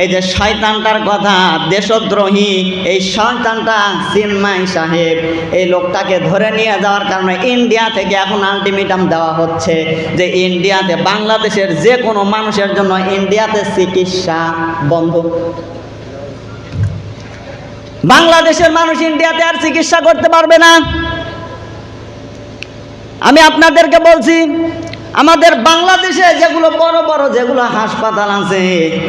এই যে শয়তানটার কথা, দেশদ্রোহী, এই শয়তানটা চিন্মাই সাহেব, এই লোকটাকে ধরে নিয়ে যাওয়ার কারণে ইন্ডিয়া থেকে এখন আলটিমেটাম দেওয়া হচ্ছে যে ইন্ডিয়াতে বাংলাদেশের যে কোনো মানুষের জন্য ইন্ডিয়াতে চিকিৎসা বন্ধ। বাংলাদেশের মানুষ ইন্ডিয়াতে আর চিকিৎসা করতে পারবে না। আমি আপনাদেরকে বলছি আমাদের বাংলাদেশে যেগুলো বড় বড় যেগুলো হাসপাতাল আছে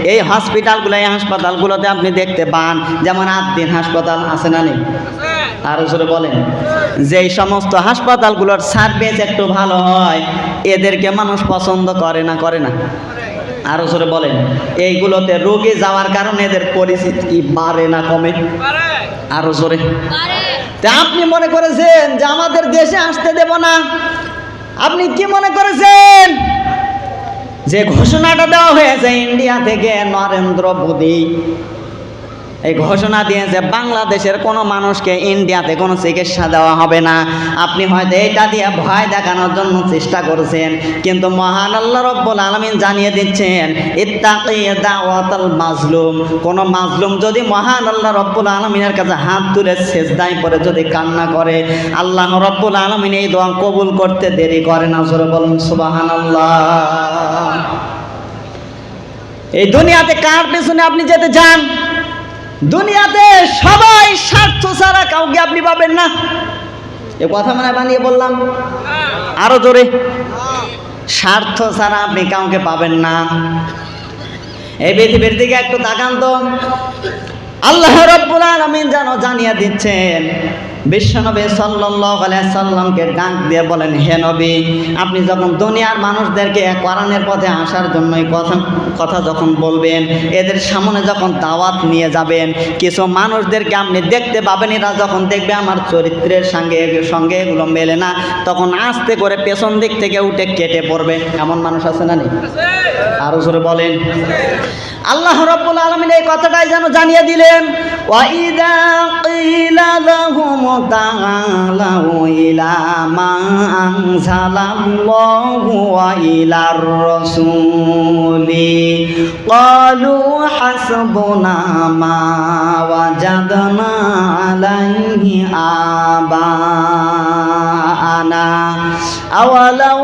এই হসপিটালগুলো এই হাসপাতালগুলোতে আপনি দেখতে পান যেমন আদ্দিন হাসপাতাল আছে না নেই? আরও জোরে বলেন। যেই সমস্ত হাসপাতালগুলোর সার্ভিস একটু ভালো হয় এদেরকে মানুষ পছন্দ করে না করে না? আরও জোরে বলেন। এইগুলোতে রোগী যাওয়ার কারণে এদের পরিস্থিতি বাড়ে না কমে? আরও জোরে। তা আপনি মনে করেছেন যে আমাদের দেশে আসতে দেব না? আপনি কি মনে করেছেন? যে ঘোষণাটা দেওয়া হয়েছে ইন্ডিয়া থেকে নরেন্দ্র মোদী এই ঘোষণা দিয়েছে বাংলাদেশের কোনো মানুষকে ইন্ডিয়াতে কোনো চিকিৎসা দেওয়া হবে না। আপনি হয়তো এটা দিয়ে ভয় দেখানোর জন্য চেষ্টা করছেন। কিন্তু মহান আল্লাহ রব্বুল আলমিন জানিয়ে দিচ্ছেন দাওয়াতাল মাজলুম। কোনো মাজলুম যদি মহান আল্লাহ রব্বুল আলমিনের কাছে হাত তুলে সেজদাই পরে যদি কান্না করে, আল্লাহ রব্বুল আলমিন এই দোয়া কবুল করতে দেরি করে না। জোরে বলুন সুবাহান আল্লাহ এই দুনিয়াতে কার পেছনে আপনি যেতে চান? দুনিয়াতে সবাই স্বার্থ ছাড়া কাউকে আপনি পাবেন না। এ কথা মানে বানিয়ে বললাম। আরও জোরে। স্বার্থ ছাড়া আপনি কাউকে পাবেন না। এই পৃথিবীর দিকে একটু তাকান তো। আল্লাহ রব্বুল আলামিন যেন জানিয়ে দিচ্ছেন বিশ্বনবী সাল্লামকে ডাক দিয়ে বলেন, হে নবী, আপনি যখন দুনিয়ার মানুষদেরকে কোরআনের পথে আসার জন্যই কথা কথা যখন বলবেন, এদের সামনে যখন দাওয়াত নিয়ে যাবেন, কিছু মানুষদেরকে আপনি দেখতে পাবেন, এরা যখন দেখবে আমার চরিত্রের সঙ্গে সঙ্গে এগুলো মেলে না, তখন আস্তে করে পেছন দিক থেকে উঠে কেটে পড়বে। এমন মানুষ আছে না নেই? আরও জোরে বলেন। আল্লাহ রব্বুল আলমিন এই কথাটাই যেন জানিয়ে দিলেন ওয়াইদা কিলা লাহুম তাআলাউ ইলা মা আনজালাল্লাহু ওয়া ইলার রাসূলি ক্বালু হাসবুনা মা ওয়াজাদনা আলাইহি আবাআনা আওয়ালাউ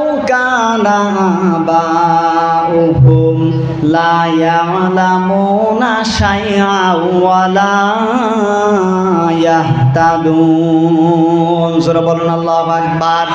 কানা আবাউহুম লা ইয়ালামুনা শাইআ ওয়ালা ইয়াহতাদুন। সূরা বলুন আল্লাহ আকবার।